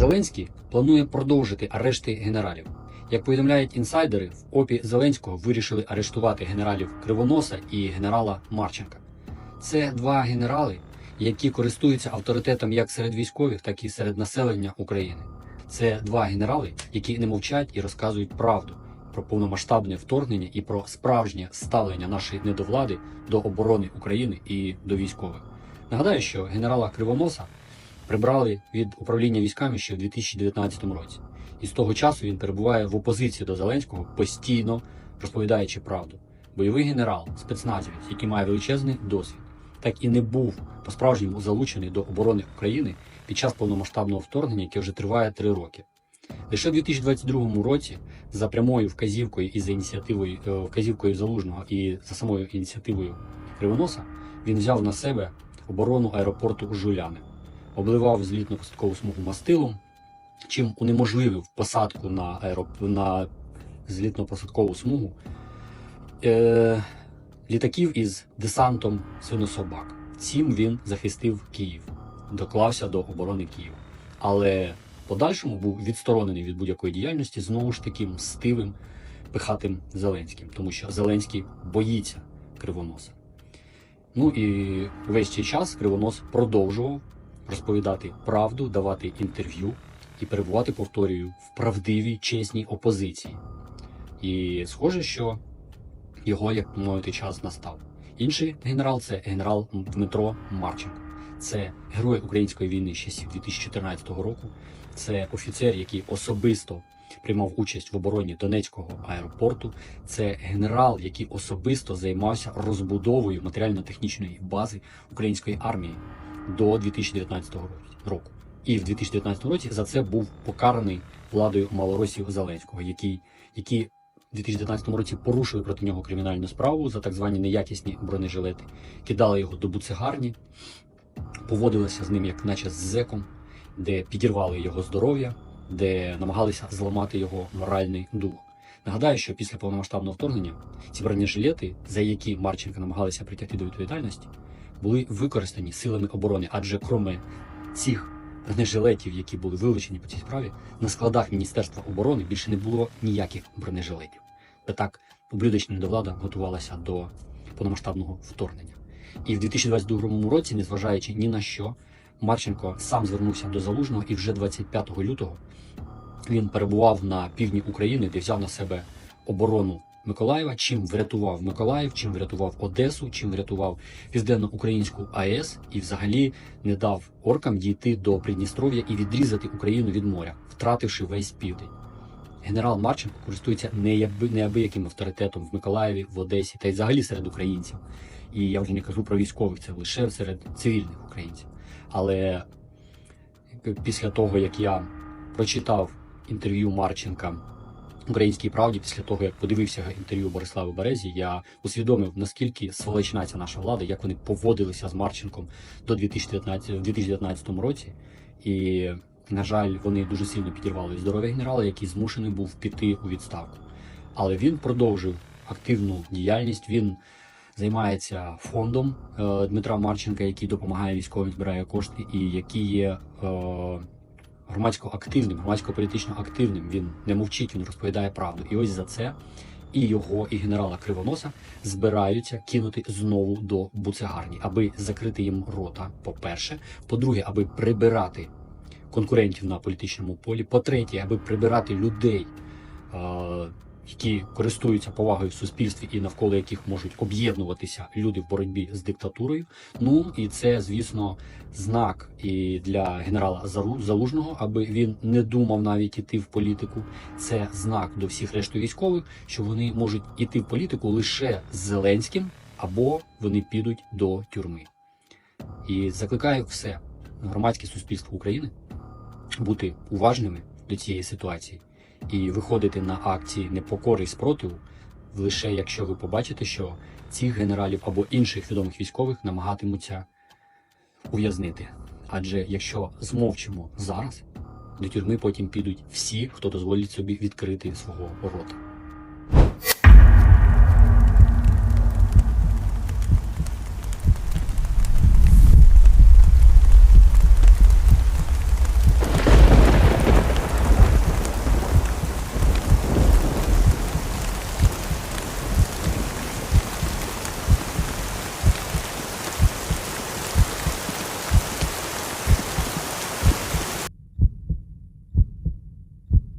Зеленський планує продовжити арешти генералів. Як повідомляють інсайдери, в ОПІ Зеленського вирішили арештувати генералів Кривоноса і генерала Марченка. Це два генерали, які користуються авторитетом як серед військових, так і серед населення України. Це два генерали, які не мовчать і розказують правду про повномасштабне вторгнення і про справжнє ставлення нашої недовлади до оборони України і до військових. Нагадаю, що генерала Кривоноса прибрали від управління військами ще в 2019 році. І з того часу він перебуває в опозиції до Зеленського, постійно розповідаючи правду. Бойовий генерал, спецназівець, який має величезний досвід, так і не був по-справжньому залучений до оборони України під час повномасштабного вторгнення, яке вже триває три роки. Лише в 2022 році за прямою вказівкою і за ініціативою е, вказівкою залужного і за самою ініціативою Кривоноса він взяв на себе оборону аеропорту Жуляни, обливав злітно-посадкову смугу мастилом, чим унеможливив посадку на аероп... на злітно-посадкову смугу е... літаків із десантом свинособак. Цим він захистив Київ, доклався до оборони Києва. Але подальшому був відсторонений від будь-якої діяльності знову ж таки мстивим пихатим Зеленським, тому що Зеленський боїться кривоноса. Ну і весь цей час Кривонос продовжував розповідати правду, давати інтерв'ю і перебувати, повторюю, в правдивій, чесній опозиції. І схоже, що його, як мовити, час настав. Інший генерал це генерал Дмитро Марченко. Це герой української війни з часів 2014 року. Це офіцер, який особисто приймав участь в обороні Донецького аеропорту. Це генерал, який особисто займався розбудовою матеріально-технічної бази української армії до 2019 року. І в 2019 році за це був покараний владою малоросів Зеленського, який, які в 2019 році порушили проти нього кримінальну справу за так звані неякісні бронежилети, кидали його до буцегарні, поводилися з ним, як наче з зеком, де підірвали його здоров'я, де намагалися зламати його моральний дух. Нагадаю, що після повномасштабного вторгнення ці бронежилети, за які Марченка намагалися притягти до відповідальності, були використані силами оборони, адже кроме цих бронежилетів, які були вилучені по цій справі, на складах Міністерства оборони більше не було ніяких бронежилетів. Та так ублюдочна недовлада готувалася до повномасштабного вторгнення. І в 2022 році, незважаючи ні на що, Марченко сам звернувся до залужного, і вже 25 лютого він перебував на півдні України, де взяв на себе оборону Миколаєва, чим врятував Миколаїв, чим врятував Одесу, чим врятував Південно-Українську АЕС і взагалі не дав оркам дійти до Придністров'я і відрізати Україну від моря, втративши весь південь. Генерал Марченко користується неабияким авторитетом в Миколаєві, в Одесі та й взагалі серед українців. І я вже не кажу про військових, це лише серед цивільних українців. Але після того, як я прочитав інтерв'ю Марченка Українській правді, після того як подивився інтерв'ю Борислава Березі, я усвідомив наскільки сволочна ця наша влада, як вони поводилися з Марченком до 2019, в 2019 році. І, на жаль, вони дуже сильно підірвали здоров'я генерала, який змушений був піти у відставку. Але він продовжив активну діяльність. Він займається фондом е, Дмитра Марченка, який допомагає військовим, збирає кошти, і який є е, громадсько активним, громадсько політично активним. Він не мовчить, він розповідає правду. І ось за це і його, і генерала Кривоноса збираються кинути знову до буцегарні, аби закрити їм рота. По-перше, по-друге, аби прибирати конкурентів на політичному полі. По-третє, аби прибирати людей. Які користуються повагою в суспільстві і навколо яких можуть об'єднуватися люди в боротьбі з диктатурою. Ну і це, звісно, знак і для генерала Залужного, аби він не думав навіть іти в політику. Це знак до всіх решту військових, що вони можуть іти в політику лише з Зеленським, або вони підуть до тюрми. І закликаю все громадське суспільство України бути уважними до цієї ситуації і виходити на акції непокори і спротиву лише якщо ви побачите, що цих генералів або інших відомих військових намагатимуться ув'язнити. Адже якщо змовчимо зараз, до тюрми потім підуть всі, хто дозволить собі відкрити свого рота.